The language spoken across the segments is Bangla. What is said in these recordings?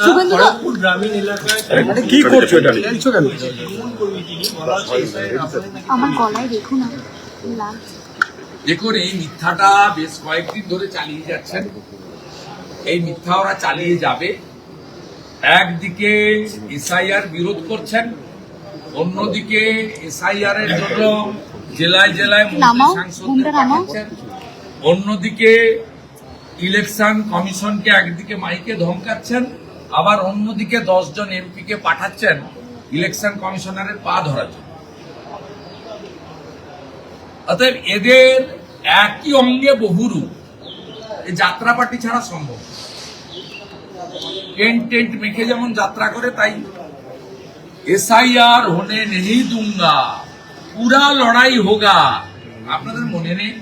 খড়গপুর গ্রামীণ এলাকায় কি করছ এটা? নিয়ে? তৃণমূল কর্মীকে নিয়ে বলা হচ্ছে এসআইয়ের আপনাদের নাকি আমার গলায় দেখুন না। দেখুন এই মিথ্যাটা বেশ কয়েকদিন ধরে চালিয়ে যাচ্ছেন। এই মিথ্যা ওরা চালিয়ে যাবে। একদিকে এসআইআর বিরোধ করছেন অন্যদিকে এসআইআর এর জন্য জেলায় জেলায় অন্যদিকে ইলেকশন কমিশনকে একদিকে মাইকে ধমকাচ্ছেন। আবার অন্যদিকে দশজন এমপি কে পাঠাচ্ছেন ইলেকশন কমিশনারের পা ধরার জন্য। অতএব এদের একই অঙ্গে বহুরূপ। যাত্রা পার্টি ছাড়া সম্ভব টেন্ট টেন্ট মেখে যেমন যাত্রা করে তাই এসআইআর হোনে নেই দুঙ্গা পুরা লড়াই হোগা। আপনাদের মনে নেই?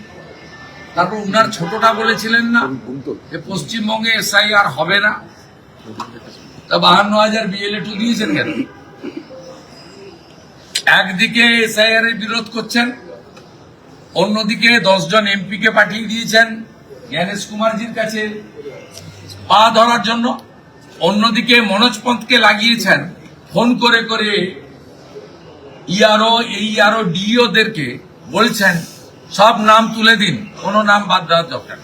তারপর উনার ছোটটা বলেছিলেন না যে পশ্চিমবঙ্গে এসআইআর হবে না। তা বাহান্ন হাজার বিএলএ টু দিয়েছেন কেন? একদিকে এসআইআর এর বিরোধ করছেন, অন্যদিকে দশজন এমপি কে পাঠিয়ে দিয়েছেন জ্ঞানেশ কুমারজির কাছে পা ধরার জন্য। অন্যদিকে মনোজ পন্থকে লাগিয়েছেন ফোন করে করে ইআরও এই ইআরও ডিওদেরকে বলছেন, সব নাম তুলে দিন, কোনো নাম বাদ দেওয়ার দরকার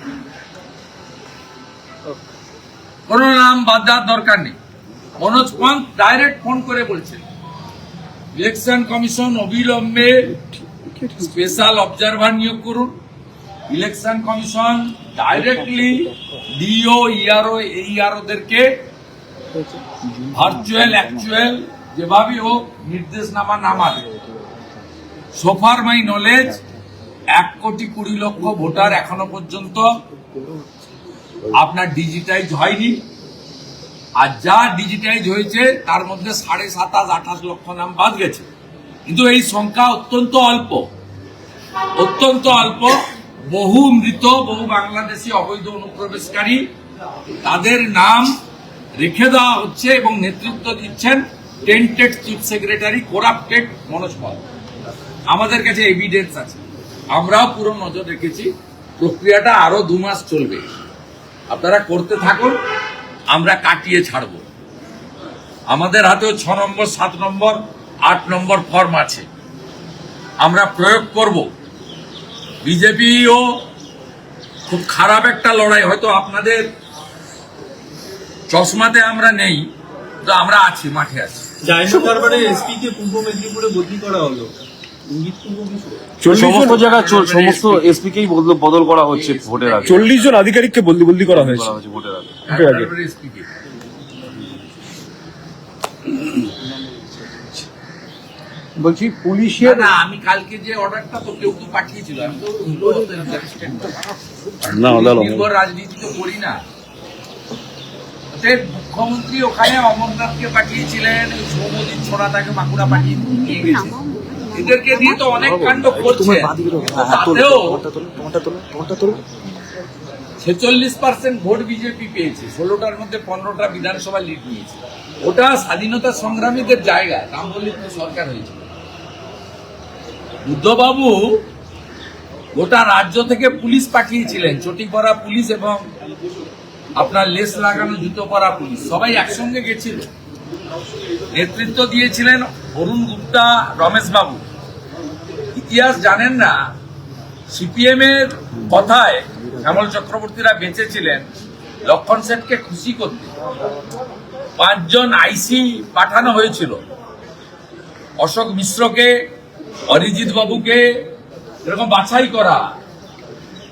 কোনো নাম বাদ দেওয়ার দরকার নেই। মনোজ পন্থ ডাইরেক্ট ফোন করে বলছেন ইলেকশন কমিশন অবিলম্বে স্পেশাল অবজারভার নিয়োগ করুন। Election commission directly DO ERO এইআরওদেরকে virtual actual যেভাবেই হোক নির্দেশনামা নামাবে। সোফার মাই নলেজ এক কোটি কুড়ি লক্ষ ভোটার এখনও পর্যন্ত আপনার ডিজিটাইজ হয়নি। আর যা ডিজিটাইজ হয়েছে, তার মধ্যে সাড়ে সাতাশ, আঠাশ লক্ষ নাম বাদ গেছে। কিন্তু এই সংখ্যা অত্যন্ত অল্প। অত্যন্ত অল্প। বহু মৃত, বহু বাংলাদেশি অবৈধ অনুপ্রবেশকারী, তাদের নাম রেখে দেওয়া হচ্ছে এবং নেতৃত্ব দিচ্ছেন tainted chief secretary corrupted Manoj Pal. আমাদের কাছে এভিডেন্স আছে। আমরাও পুরো নজর রেখেছি। প্রক্রিয়াটা আরও দু মাস চলবে। আপনারা করতে থাকুন, আমরা কাটিয়ে ছাড়বো। আমাদের হাতেও ছ নম্বর, সাত নম্বর, আট নম্বর ফর্ম আছে। আমরা প্রয়োগ করব। বিজেপিও খুব খারাপ একটা লড়াই, হয়তো আপনাদের চশমাতে আমরা নেই তো আমরা আছি, মাঠে আছি। এসপি কে পূর্ব মেদিনীপুরে বদলি করা হলো। সমস্ত জায়গায় সমস্ত এসপি কেই বদল- বদল করা হচ্ছে ভোটের আগে। চল্লিশ জন আধিকারিককে বদলি বদলি করা হয়েছে। ভোটের আগে। বলছি পুলিশের আমি কালকে যে অর্ডারটা তো কেউ কেউ পাঠিয়েছিল আমি তো নির্ভর রাজনীতি তো করি না। মুখ্যমন্ত্রী ওখানে অমরনাথকে পাঠিয়েছিলেন সৌমজিৎ ছোড়া তাকে বাঁকুড়া পাঠিয়ে এদেরকে দিয়ে তো অনেক কাণ্ড করছে। তাতেও ছেচল্লিশ পার্সেন্ট ভোট বিজেপি পেয়েছে। ষোলোটার মধ্যে পনেরোটা বিধানসভা লিড নিয়েছে। ওটা স্বাধীনতা সংগ্রামীদের জায়গা। নাম বললে সরকার হয়েছিল বুদ্ধবাবু গোটা রাজ্য থেকে পুলিশ পাঠিয়েছিলেন। চটি পরা পুলিশ এবং আপনার লেস লাগানো জুতো পরা পুলিশ। সবাই একসঙ্গে গেছিল। নেতৃত্ব দিয়েছিলেন অরুণ গুপ্তা, রমেশ বাবু। ইতিহাস জানেন না, সিপিএম এর কথায় শ্যামল চক্রবর্তীরা বেঁচেছিলেন, লক্ষণ সেনকে খুশি করতে। পাঁচজন আইসি পাঠানো হয়েছিল। অশোক মিশ্রকে, অরিজিৎ বাবুকে এরকম বাছাই করা।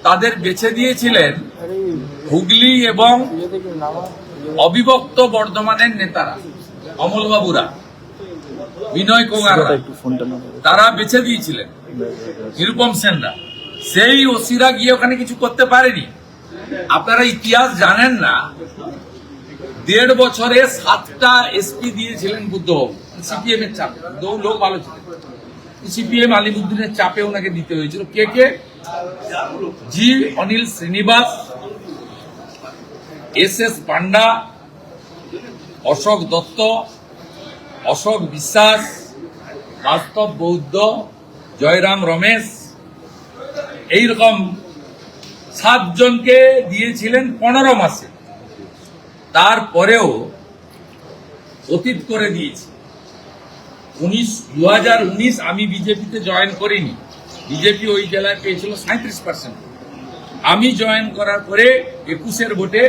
তাদের বেছে দিয়েছিলেন হুগলি এবং অবিভক্ত বর্ধমানের নেতারা। অমলবাবুরা বিনয় কোঙারা তারা বেছে দিয়েছিলেন। নিরুপম সেনরা সেই ওসিরা গিয়ে ওখানে কিছু করতে পারেনি। আপনারা ইতিহাস জানেন না দেড় বছরে সাতটা এসপি দিয়েছিলেন বুদ্ধবাবু সিপিএম এর চাপে। বুদ্ধবাবু লোক ভালো ছিলেন। সিপিএম আলিমুদ্দিনের চাপে ওনাকে দিতে হয়েছিল। কে কে? G Anil Srinivas S S Panda Ashok Dutta, Ashok Biswas, বাস্তব বৌদ্ধ, জয়রাম রমেশ, এইরকম সাতজনকে দিয়েছিলেন পনেরো মাসে। তারপরেও অতীত করে দিয়েছি। উনিশ দু উনিশ আমি বিজেপিতে জয়েন করিনি। বিজেপি ওই জেলায় পেয়েছিল সাঁত্রিশ পার্সেন্ট আমি জয়েন করার পরে একুশের ভোটে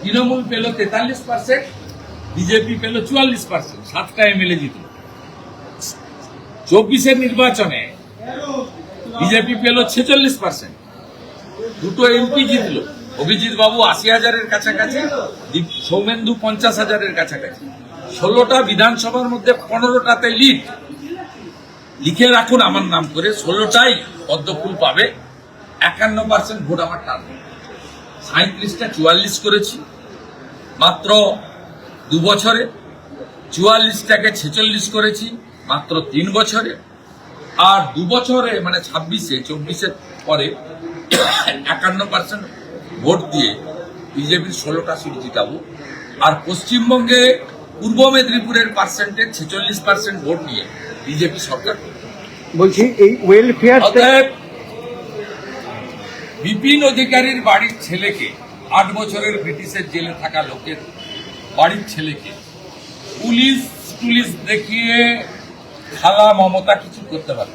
তৃণমূল পেল তেতাল্লিশ পার্সেন্ট বিজেপি পেল চুয়াল্লিশ পার্সেন্ট সাতটা এমএলএ জিতল। চব্বিশের নির্বাচনে বিজেপি পেল ছেচল্লিশ পার্সেন্ট দুটো এমপি জিতলো। অভিজিৎ বাবু আশি হাজারের কাছাকাছি সৌমেন্দু পঞ্চাশ হাজারের কাছাকাছি। ষোলোটা বিধানসভার মধ্যে পনেরোটাতে লিড। লিখে রাখুন আমার নাম করে, ষোলোটাই পদ্মফুল পাবে। একান্ন পার্সেন্ট ভোট আমার টার্গেট সাঁত্রিশটা চুয়াল্লিশ করেছি। মাত্র দু বছরে চুয়াল্লিশটাকে ছেচল্লিশ করেছি মাত্র তিন বছরে আর দু বছরে মানে ছাব্বিশে চব্বিশের পরে একান্ন পার্সেন্ট ভোট দিয়ে বিজেপির ষোলোটা সিট জিতাবো আর পশ্চিমবঙ্গে পূর্ব মেদিনীপুরের পার্সেন্টের ছেচল্লিশ পার্সেন্ট ভোট নিয়ে বিজেপি সরকার। বলছি এই ওয়েলফেয়ার বিপিন অধিকারীর বাড়ির ছেলেকে আট বছরের ব্রিটিশের জেলে থাকা লোকের বাড়ির ছেলেকে। পুলিশ পুলিশ দেখিয়ে খালা মমতা কিছু করতে পারে।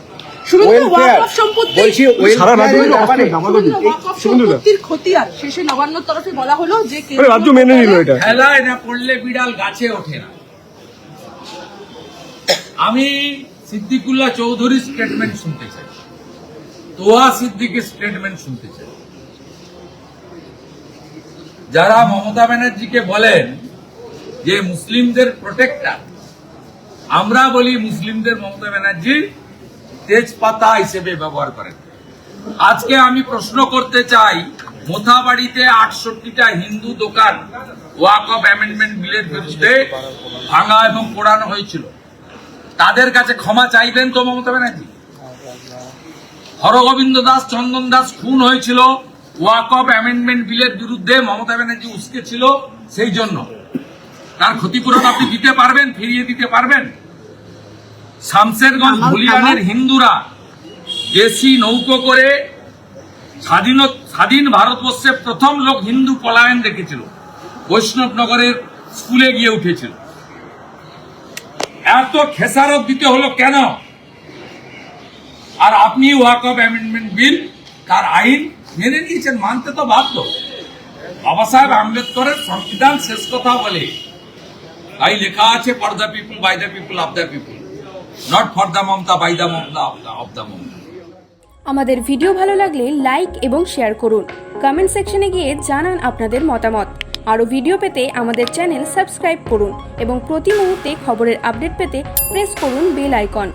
মেনে আমি সিদ্দিকুল্লাহ চৌধুরীর স্টেটমেন্ট শুনতে চাই। তোয়া সিদ্দিকের স্টেটমেন্ট শুনতে চাই। যারা মমতা ব্যানার্জিকে বলেন যে মুসলিমদের প্রোটেক্টার আমরা বলি মুসলিমদের মমতা ব্যানার্জি তেজপাতা হিসেবে ব্যবহার করেন। আজকে আমি প্রশ্ন করতে চাই, মোথাবাড়িতে আটষট্টিটা হিন্দু দোকান ওয়াক অফ অ্যামেন্ডমেন্ট বিলের বিরুদ্ধে ভাঙা এবং পোড়ানো হয়েছিল। তাদের কাছে ক্ষমা চাইবেন তো মমতা ব্যানার্জি? হরগোবিন্দ দাস, চন্দন দাস খুন হয়েছিল, ওয়াক অফ অ্যামেন্ডমেন্ট বিলের বিরুদ্ধে মমতা ব্যানার্জি উস্কে ছিল, সেই জন্য। তার ক্ষতিপূরণ আপনি দিতে পারবেন ফিরিয়ে দিতে পারবেন। শামশেরগঞ্জ ধুলিয়ানের হিন্দুরা দেশি নৌকো করে স্বাধীন স্বাধীন ভারতবর্ষে প্রথম লোক হিন্দু পলায়ন দেখেছিল। বৈষ্ণবনগরের স্কুলে গিয়ে উঠেছিল। এত খেসারত দিতে হলো কেন? আর আপনি ওয়াক অফ অ্যামেন্ডমেন্ট বিল তার আইন মেনে নিয়েছেন মানতে তো বাধ্য। বাবা সাহেব আম্বেদকরের সংবিধান শেষ কথা বলে তাই লেখা আছে for the people by the people of the people not for the Mamata by the Mamata of the Mamata. আমাদের ভিডিও ভালো লাগলে লাইক এবং শেয়ার করুন। কমেন্ট সেকশনে গিয়ে জানান আপনাদের মতামত। আরও ভিডিও পেতে আমাদের চ্যানেল সাবস্ক্রাইব করুন এবং প্রতি মুহূর্তে খবরের আপডেট পেতে প্রেস করুন বেল আইকন।